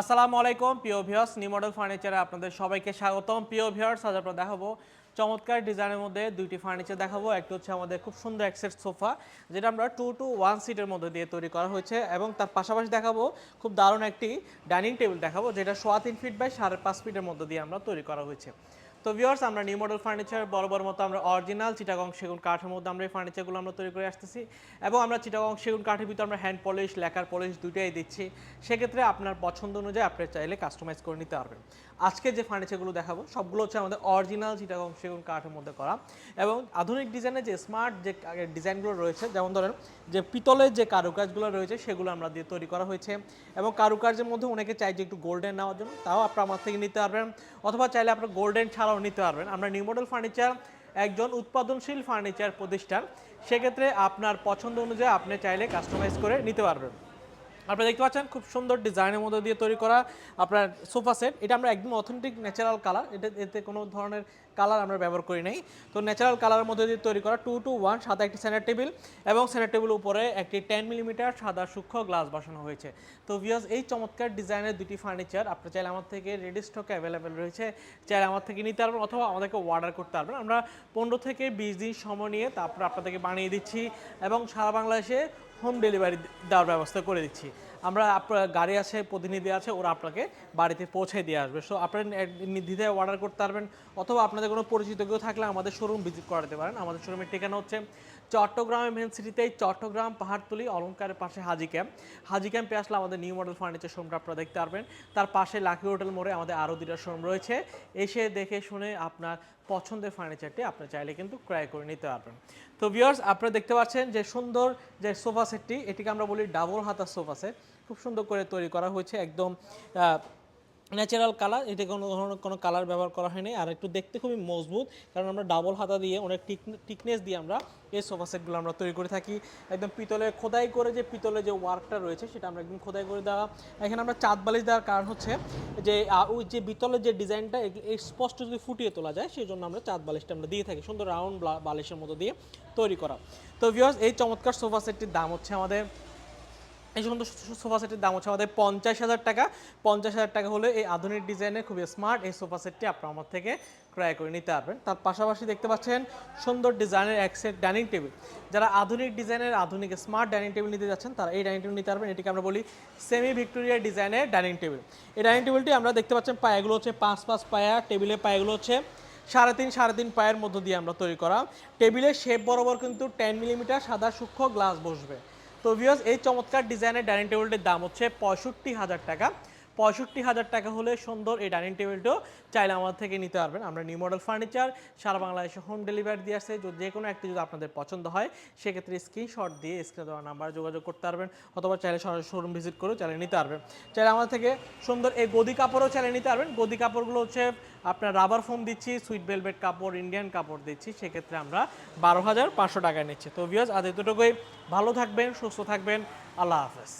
আসসালামু আলাইকুম, প্রিয় ভিউয়ার্স নিউ মডেল ফার্নিচারে আপনাদের সবাইকে স্বাগতম। প্রিয় ভিউয়ার্স, আজ আপনারা দেখাবো চমৎকার ডিজাইনের মধ্যে দুইটি ফার্নিচার দেখাবো। একটি হচ্ছে আমাদের খুব সুন্দর একসেট সোফা যেটা আমরা টু টু ওয়ান সিটের মধ্যে দিয়ে তৈরি করা হয়েছে এবং তার পাশাপাশি দেখাবো খুব দারুণ একটি ডাইনিং টেবিল দেখাবো, যেটা সোয়া তিন ফিট বাই সাড়ে পাঁচ ফিটের মধ্যে দিয়ে আমরা তৈরি করা হয়েছে। তো ভিউয়ার্স আমরা নিউ মডেল ফার্নিচার বড় মতো আমরা অরিজিনাল চিটাগং সেগুন কাঠের মধ্যে আমরা এই ফার্নিচারগুলো আমরা তৈরি করে আসতেছি। এবং আমরা চিটাগং সেগুন কাঠের ভিতরে আমরা হ্যান্ড পলিশ লেখার পলিশ দুটোই দিচ্ছি। সেক্ষেত্রে আপনার পছন্দ অনুযায়ী আপনি চাইলে কাস্টমাইজ করে নিতে পারবেন। আজকে যে ফার্নিচারগুলো দেখাবো, সবগুলো হচ্ছে আমাদের অরিজিনাল চিটাগং সেগুন কাঠের মধ্যে করা। এবং আধুনিক ডিজাইনের যে স্মার্ট যে ডিজাইনগুলো রয়েছে, যেমন ধরেন যে পিতলের যে কারুকাজগুলো রয়েছে, সেগুলো আমরা দিয়ে তৈরি করা হয়েছে। এবং কারুকার্যের মধ্যে অনেকে চাই যে একটু গোল্ডেন নেওয়ার জন্য, তাও আপনার আমার থেকে নিতে পারবেন। অথবা চাইলে আপনার গোল্ডেন ছাড়াও নিতে পারবেন। আমরা নিউ মডেল ফার্নিচার একজন উৎপাদনশীল ফার্নিচার প্রতিষ্ঠান সেক্ষেত্রে আপনার পছন্দ অনুযায়ী আপনি চাইলে কাস্টমাইজ করে নিতে পারবেন। আপনারা দেখতে পাচ্ছেন, খুব সুন্দর ডিজাইনের মধ্যে দিয়ে তৈরি করা আপনার সোফা সেট। এটা আমরা একদম অথেন্টিক ন্যাচারাল কালার এটা এতে কোনো ধরনের কালার আমরা ব্যবহার করি নাই। তো ন্যাচারাল কালারের মধ্যে দিয়ে তৈরি করা টু টু ওয়ান সাদা একটি সেন্টার টেবিল এবং সেন্টার টেবিল উপরে একটি টেন মিলিমিটার সাদা সূক্ষ্ম গ্লাস বসানো হয়েছে। তো ভিউয়ার্স এই চমৎকার ডিজাইনের দুটি ফার্নিচার আপনার চাইলে আমার থেকে রেডি স্টকে অ্যাভেলেবেল রয়েছে। চাইলে আমার থেকে নিতে পারবেন অথবা আমাদেরকে অর্ডার করতে পারবেন। আমরা পনেরো থেকে বিশ দিন সময় নিয়ে তারপর আপনাদেরকে বানিয়ে দিচ্ছি এবং সারা বাংলাদেশে হোম ডেলিভারি দেওয়ার ব্যবস্থা করে দিচ্ছি। আমরা আপনার গাড়ি আছে, প্রতিনিধি আছে, ওরা আপনাকে বাড়িতে পৌঁছে দিয়ে আসবে। সো আপনারা নির্দ্বিধায় অর্ডার করতে পারবেন, অথবা আপনাদের কোনো পরিচিত কেউ থাকলে আমাদের শোরুম ভিজিট করাতে পারেন। আমাদের শোরুমের ঠিকানা হচ্ছে চট্টগ্রামে মেন সিটিতে চট্টগ্রাম পাহাড়তলি অলঙ্কারের পাশে হাজি ক্যাম্প হাজি ক্যাম্পে আসলে আমাদের নিউ মডেল ফার্নিচার শোরুমটা আপনারা দেখতে পারবেন। তার পাশে লাকি হোটেল মোড়ে আমাদের আরও দুটা শোরুম রয়েছে। এসে দেখে শুনে আপনার পছন্দের ফার্নিচারটি আপনি চাইলে কিন্তু ক্রয় করে নিতে পারবেন। তো ভিউয়ার্স আপনারা দেখতে পাচ্ছেন যে সুন্দর যে সোফা সেটটি এটিকে আমরা বলি ডাবল হাতার সোফা সেট খুব সুন্দর করে তৈরি করা হয়েছে, একদম ন্যাচারাল কালার এতে কোনো ধরনের কোনো কালার ব্যবহার করা হয়নি। আর একটু দেখতে খুবই মজবুত, কারণ আমরা ডাবল হাতা দিয়ে, অনেক টিকনেস দিয়ে আমরা এই সোফা সেটগুলো আমরা তৈরি করে থাকি। একদম পিতলের খোদাই করে যে পিতলের যে ওয়ার্কটা রয়েছে, সেটা আমরা একদম খোদাই করে দেওয়া। এখানে আমরা চাঁদ বালিশ দেওয়ার কারণ হচ্ছে যে ওই যে পিতলের যে ডিজাইনটা স্পষ্ট যদি ফুটিয়ে তোলা যায় সেই জন্য আমরা চাঁদ বালিশটা আমরা দিয়ে থাকি, সুন্দর রাউন্ড বালিশের মতো দিয়ে তৈরি করা। তো ভিউয়ার্স এই চমৎকার সোফা সেটটির দাম হচ্ছে আমাদের এই সুন্দর সোফা সেটের দাম হচ্ছে আমাদের পঞ্চাশ হাজার টাকা। পঞ্চাশ হাজার টাকা হলে এই আধুনিক ডিজাইনের খুবই স্মার্ট এই সোফা সেটটি আপনার আমার থেকে ক্রয় করে নিতে পারবেন। তার পাশাপাশি দেখতে পাচ্ছেন সুন্দর ডিজাইনের এক সেট ডাইনিং টেবিল যারা আধুনিক ডিজাইনের, আধুনিক স্মার্ট ডাইনিং টেবিল নিতে যাচ্ছেন, তারা এই ডাইনিং টেবিল নিতে পারবেন। এটিকে আমরা বলি সেমি ভিক্টোরিয়া ডিজাইনের ডাইনিং টেবিল এই ডাইনিং টেবিলটি আমরা দেখতে পাচ্ছেন পায়াগুলো হচ্ছে পাঁচ পাঁচ পায়া টেবিলের পায়াগুলো হচ্ছে সাড়ে তিন সাড়ে তিন পায়ের মধ্য দিয়ে আমরা তৈরি করা। টেবিলের শেপ বরাবর কিন্তু টেন মিলিমিটার সাদা সূক্ষ্ম গ্লাস বসবে। তো ভিউয়ার্স এই চমৎকার ডিজাইনের ডাইনিং টেবিলটির দাম হচ্ছে পঁয়ষট্টি হাজার টাকা। পঁয়ষট্টি হাজার টাকা হলে সুন্দর এই ডাইনিং টেবিলটাও চাইলে আমাদের থেকে নিতে পারবেন। আমরা নিউ মডেল ফার্নিচার সারা বাংলাদেশে হোম ডেলিভারি দিয়ে আসছে। যদি যে কোনো একটি যদি আপনাদের পছন্দ হয়, সেক্ষেত্রে স্ক্রিনশট দিয়ে স্ক্রিনে দেওয়া নাম্বারে যোগাযোগ করতে পারবেন, অথবা চাইলে সরাসরি শোরুম ভিজিট করেও চাইলে নিতে পারবেন। চাইলে আমাদের থেকে সুন্দর এই গদি কাপড়ও চাইলে নিতে পারবেন। গদি কাপড়গুলো হচ্ছে আপনার রাবার ফোম দিচ্ছি সুইট ভেলভেট কাপড় ইন্ডিয়ান কাপড় দিচ্ছি। সেক্ষেত্রে আমরা বারো হাজার পাঁচশো টাকায় নিচ্ছি। তো ভিউয়ার্স আজ এতটুকুই। ভালো থাকবেন, সুস্থ থাকবেন। আল্লাহ হাফেজ।